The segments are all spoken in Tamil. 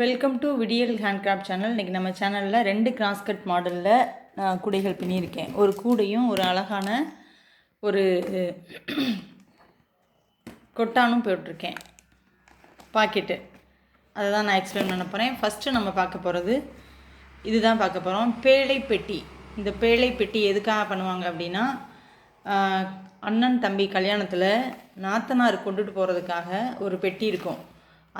Welcome to Vidiyal handcraft channel இன்றைக்கி நம்ம சேனலில் ரெண்டு கிராஸ்கட் மாடலில் நான் கூடைகள் பின்னியிருக்கேன். ஒரு கூடையும் ஒரு அழகான ஒரு கொட்டானும் போட்டிருக்கேன். பாக்கெட்டு அதை தான் நான் எக்ஸ்பிளைன் பண்ண போகிறேன் ஃபஸ்ட்டு நம்ம பார்க்க போகிறது இதுதான் பார்க்க போகிறோம் பேழை பெட்டி. இந்த பேழை பெட்டி எதுக்காக பண்ணுவாங்க அப்படின்னா அண்ணன் தம்பி கல்யாணத்தில் நாத்தனார் கொண்டுட்டு போகிறதுக்காக ஒரு பெட்டி இருக்கும்.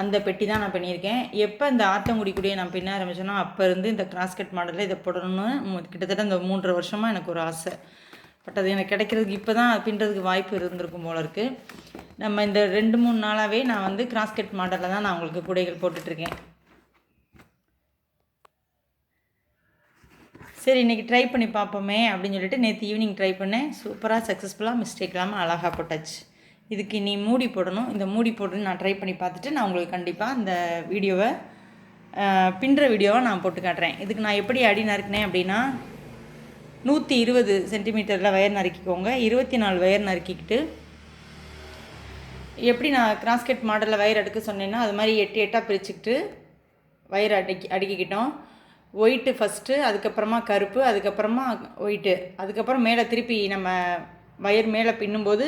அந்த பெட்டி தான் நான் பண்ணியிருக்கேன். எப்போ இந்த ஆத்தங்குடி கூடிய நான் பின்ன ஆரம்பிச்சேனோ அப்போ இருந்து இந்த கிராஸ்கட் மாடலில் இதை போடணும்னு கிட்டத்தட்ட இந்த மூன்றரை வருஷமாக எனக்கு ஒரு ஆசை. பட் அது எனக்கு கிடைக்கிறதுக்கு இப்போ தான் பின்னுறதுக்கு வாய்ப்பு இருந்திருக்கும் போல இருக்குது நம்ம இந்த ரெண்டு மூணு நாளாகவே நான் வந்து கிராஸ்கட் மாடலில் தான் நான் உங்களுக்கு கூடைகள் போட்டுட்ருக்கேன். சரி இன்றைக்கி ட்ரை பண்ணி பார்ப்போமே அப்படின்னு சொல்லிட்டு நேற்று ஈவினிங் ட்ரை பண்ணேன். சூப்பராக சக்ஸஸ்ஃபுல்லாக மிஸ்டேக் இல்லாமல் அழகாக போட்டாச்சு. இதுக்கு நீ மூடி போடணும். இந்த மூடி போட்டு நான் ட்ரை பண்ணி பார்த்துட்டு நான் உங்களுக்கு கண்டிப்பாக அந்த வீடியோவை பின்னுற வீடியோவை நான் போட்டு காட்டுறேன். இதுக்கு நான் எப்படி அடி நறுக்கினேன் அப்படின்னா நூற்றி இருபது சென்டிமீட்டரில் வயர் நறுக்கிக்கோங்க. இருபத்தி நாலு வயர் நறுக்கிக்கிட்டு எப்படி நான் கிராஸ்கெட் மாடலில் வயர் அடுக்க சொன்னேன்னா அது மாதிரி எட்டு எட்டாக பிரிச்சுக்கிட்டு வயர் அடுக்கி அடுக்கிக்கிட்டோம். ஒயிட்டு ஃபஸ்ட்டு அதுக்கப்புறமா கருப்பு அதுக்கப்புறமா ஒயிட்டு அதுக்கப்புறம் மேலே திருப்பி நம்ம வயர் மேலே பின்னும்போது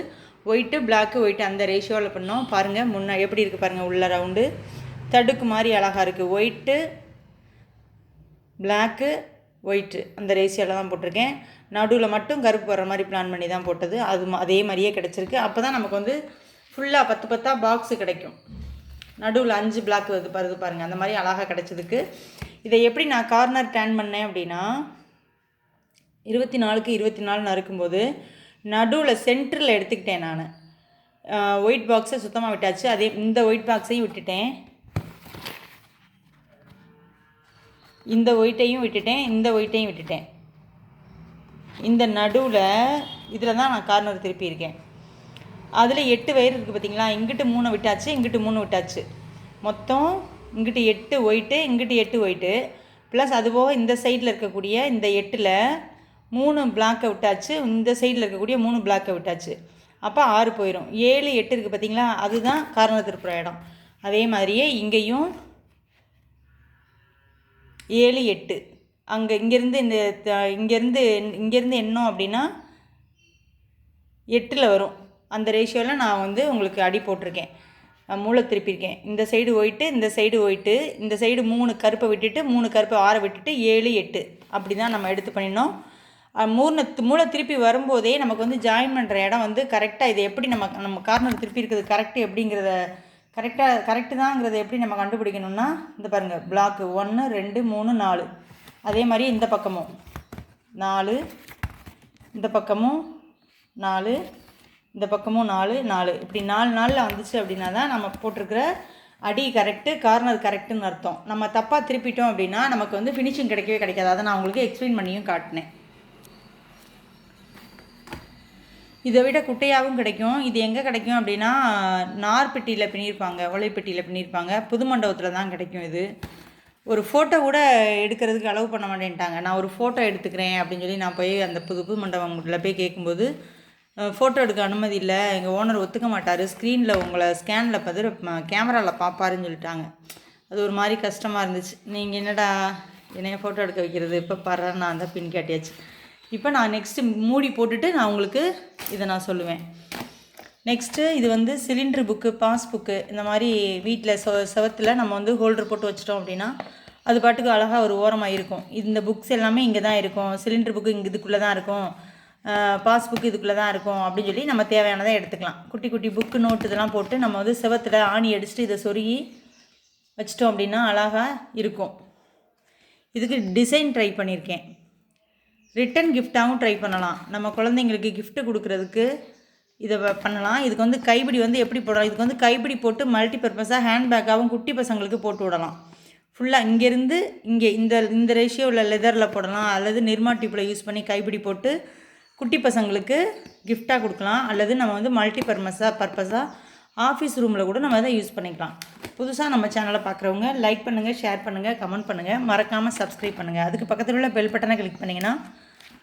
ஒயிட்டு பிளாக்கு ஒயிட்டு அந்த ரேஷியோவில் பண்ணோம். பாருங்கள் முன்ன எப்படி இருக்குது பாருங்கள் உள்ள ரவுண்டு தடுக்கு மாதிரி அழகாக இருக்குது ஒயிட்டு பிளாக்கு ஒயிட்டு அந்த ரேஷியோவில் தான் போட்டிருக்கேன். நடுவில் மட்டும் கருப்பு வர மாதிரி பிளான் பண்ணி தான் போட்டது. அது அதே மாதிரியே கிடச்சிருக்கு. அப்போ தான் நமக்கு வந்து ஃபுல்லாக பத்து பத்தாக பாக்ஸு கிடைக்கும். நடுவில் அஞ்சு பிளாக் வருது பருது பாருங்கள் அந்த மாதிரி அழகாக கிடச்சதுக்கு. இதை எப்படி நான் கார்னர் டேன் பண்ணேன் அப்படின்னா இருபத்தி நாலுக்கு இருபத்தி நாலு நறுக்கும்போது நடுவில் சென்டரில் எடுத்துக்கிட்டேன் நான். ஒயிட் பாக்ஸை சுத்தமாக விட்டாச்சு. அதே இந்த ஒயிட் பாக்ஸையும் விட்டுட்டேன். இந்த ஒயிட்டையும் விட்டுட்டேன். இந்த ஒயிட்டையும் விட்டுட்டேன். இந்த நடுவில் இதில் தான் நான் கார்னர் திருப்பியிருக்கேன் அதில் எட்டு வயிறு இருக்குது பார்த்தீங்களா இங்கிட்டு மூணு விட்டாச்சு இங்கிட்டு மூணு விட்டாச்சு. மொத்தம் இங்கிட்டு எட்டு ஒயிட்டு இங்கிட்டு எட்டு ஒயிட்டு ப்ளஸ் அதுபோக இந்த சைடில் இருக்கக்கூடிய இந்த எட்டில் மூணு பிளாக்கை விட்டாச்சு. இந்த சைடில் இருக்கக்கூடிய மூணு பிளாக்கை விட்டாச்சு. அப்போ ஆறு போயிடும் ஏழு எட்டு இருக்குது பார்த்தீங்களா அதுதான் காரண திருப்புற இடம். அதே மாதிரியே இங்கேயும் ஏழு எட்டு. அங்கே இங்கேருந்து இந்த த- இங்கேருந்து இங்கேருந்து என்ன அப்படின்னா எட்டில் வரும். அந்த ரேஷியோவில் நான் வந்து உங்களுக்கு அடி போட்டிருக்கேன். மூளை திருப்பியிருக்கேன். இந்த சைடு போயிட்டு இந்த சைடு போயிட்டு இந்த சைடு மூணு கருப்பை விட்டுட்டு மூணு கருப்பை ஆற விட்டுட்டு ஏழு எட்டு. அப்படி தான் நம்ம எடுத்து பண்ணினோம் மூணு மூளை திருப்பி வரும்போதே நமக்கு வந்து ஜாயின் பண்ணுற இடம் வந்து கரெக்டாக இது எப்படி நம்ம நம்ம கார்னர் திருப்பி இருக்கிறது கரெக்டு எப்படிங்கிறத கரெக்டாக கரெக்டு தாங்கிறத எப்படி நம்ம கண்டுபிடிக்கணும்னா இந்த பாருங்கள் பிளாக்கு ஒன்று ரெண்டு மூணு நாலு. அதே மாதிரி இந்த பக்கமும். நாலு இந்த பக்கமும் நாலு இந்த பக்கமும் நாலு நாலு. இப்படி நாலு நாளில் வந்துச்சு அப்படின்னா தான் நம்ம போட்டிருக்கிற அடி கரெக்டு கார்னர் கரெக்டுன்னு அர்த்தம். நம்ம தப்பாக திருப்பிட்டோம் அப்படின்னா நமக்கு வந்து ஃபினிஷிங் கிடைக்கவே கிடைக்காது. அதை நான் உங்களுக்கு எக்ஸ்பிளைன் பண்ணியும் காட்டினேன். இதை விட குட்டையாகவும் கிடைக்கும். இது எங்கே கிடைக்கும் அப்படின்னா நார்பெட்டியில் பின்னியிருப்பாங்க ஒலைப்பெட்டியில் பின்னியிருப்பாங்க புது மண்டபத்தில் தான் கிடைக்கும் இது. ஒரு ஃபோட்டோ கூட எடுக்கிறதுக்கு அலோவ் பண்ண மாட்டேன்ட்டாங்க. நான் ஒரு ஃபோட்டோ எடுத்துக்கிறேன் அப்படின்னு சொல்லி நான் போய் அந்த புது புது மண்டபத்தில் போய் கேட்கும்போது ஃபோட்டோ எடுக்க அனுமதி இல்லை. எங்கள் ஓனர் ஒத்துக்க மாட்டார். ஸ்க்ரீனில் உங்களை ஸ்கேனில் பார்த்து கேமராவில் பார்ப்பாருன்னு சொல்லிட்டாங்க. அது ஒரு மாதிரி கஷ்டமாக இருந்துச்சு. நீங்கள் என்னடா என்னைய ஃபோட்டோ எடுக்க வைக்கிறது? இப்போ பாரு நான் அந்த பின் காட்டியாச்சு. இப்போ நான் நெக்ஸ்ட்டு மூடி போட்டுட்டு நான் உங்களுக்கு இதை நான் சொல்லுவேன். நெக்ஸ்ட்டு இது வந்து சிலிண்டர் புக்கு பாஸ் புக்கு இந்த மாதிரி வீட்டில் செ செவத்தில் நம்ம வந்து ஹோல்டர் போட்டு வச்சிட்டோம் அப்படின்னா அது பாட்டுக்கு அழகாக ஒரு ஓரமாக இருக்கும். இந்த புக்ஸ் எல்லாமே இங்கே தான் இருக்கும். சிலிண்டர் புக்கு இங்கே இதுக்குள்ளே தான் இருக்கும். பாஸ் புக்கு இதுக்குள்ளே தான் இருக்கும் அப்படின்னு சொல்லி நம்ம தேவையானதை எடுத்துக்கலாம். குட்டி குட்டி புக்கு நோட்டு இதெல்லாம் போட்டு நம்ம வந்து செவத்தில் ஆணி அடிச்சுட்டு இதை சொருகி வச்சிட்டோம் அப்படின்னா அழகாக இருக்கும். இதுக்கு டிசைன் ட்ரை பண்ணியிருக்கேன் ரிட்டன் கிஃப்டாகவும் ட்ரை பண்ணலாம். நம்ம குழந்தைங்களுக்கு கிஃப்ட்டு கொடுக்குறதுக்கு இதை வ- பண்ணலாம். இதுக்கு வந்து கைப்பிடி வந்து எப்படி போடலாம் இதுக்கு வந்து கைப்பிடி போட்டு மல்டி பர்பஸாக ஹேண்ட்பேக்காகவும் குட்டி பசங்களுக்கு போட்டு விடலாம். ஃபுல்லாக இங்கேருந்து இங்கே இந்த இந்த ரேஷியோ உள்ள லெதரில் போடலாம். அல்லது நிர்மா டியூப்பில் யூஸ் பண்ணி கைப்பிடி போட்டு குட்டி பசங்களுக்கு கிஃப்டாக கொடுக்கலாம். அல்லது நம்ம வந்து மல்டி பர்மஸாக பர்பஸாக ஆஃபீஸ் ரூமில் கூட நம்ம அதை யூஸ் பண்ணிக்கலாம். புதுசாக நம்ம சேனலை பார்க்குறவங்க லைக் பண்ணுங்கள் ஷேர் பண்ணுங்கள் கமெண்ட் பண்ணுங்கள் மறக்காமல் சப்ஸ்கிரைப் பண்ணுங்கள் அதுக்கு பக்கத்தில் உள்ள பெல் பட்டனை கிளிக் பண்ணிங்கன்னா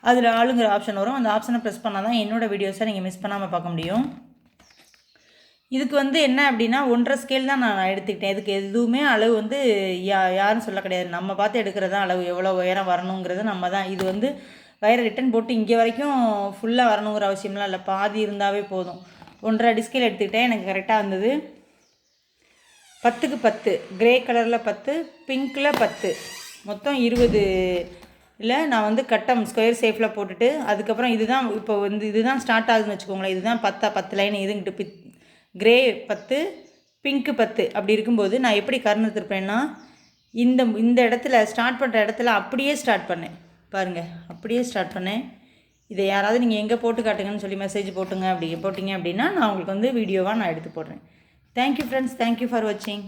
அதில் ஆளுங்கிற ஆப்ஷன் வரும். அந்த ஆப்ஷனை ப்ரெஸ் பண்ணால் தான் என்னோடய வீடியோஸை நீங்கள் மிஸ் பண்ணாமல் பார்க்க முடியும். இதுக்கு வந்து என்ன அப்படின்னா ஒன்றரை ஸ்கேல் தான் நான் எடுத்துக்கிட்டேன். இதுக்கு எதுவுமே அளவு வந்து யா யாரும் சொல்ல கிடையாது. நம்ம பார்த்து எடுக்கிறது தான் அளவு எவ்வளோ உயரம் வரணுங்கிறது நம்ம தான். இது வந்து வயரை ரிட்டன் போட்டு இங்கே வரைக்கும் ஃபுல்லாக வரணுங்கிற அவசியம்லாம் இல்லை. பாதி இருந்தாவே போதும். ஒன்றரை டிஸ்கில் எடுத்துக்கிட்டேன். எனக்கு கரெக்டாக இருந்தது பத்துக்கு பத்து. க்ரே கலரில் பத்து பிங்க்கில் பத்து. மொத்தம் இருபது இல்லை நான் வந்து கட்டம் ஸ்கொயர் ஷேப்பில் போட்டுட்டு அதுக்கப்புறம் இதுதான் இப்போ வந்து இதுதான் ஸ்டார்ட் ஆகுதுன்னு வச்சுக்கோங்களேன். இதுதான் பத்தா பத்து லைன் இதுங்கிட்டு பி க்ரே பத்து பிங்க்கு பத்து. அப்படி இருக்கும்போது நான் எப்படி கருணை திருப்பேன்னா இந்த இந்த இடத்துல ஸ்டார்ட் பண்ணுற இடத்துல அப்படியே ஸ்டார்ட் பண்ணேன். பாருங்கள் அப்படியே ஸ்டார்ட் பண்ணேன். இதை யாராவது நீங்கள் எங்கே போட்டு காட்டுங்கன்னு சொல்லி மெசேஜ் போட்டுங்க அப்படி போட்டிங்க அப்படின்னா நான் உங்களுக்கு வந்து வீடியோவாக நான் எடுத்து போடுறேன். தேங்க்யூ ஃப்ரெண்ட்ஸ் தேங்க்யூ ஃபார் வாட்சிங்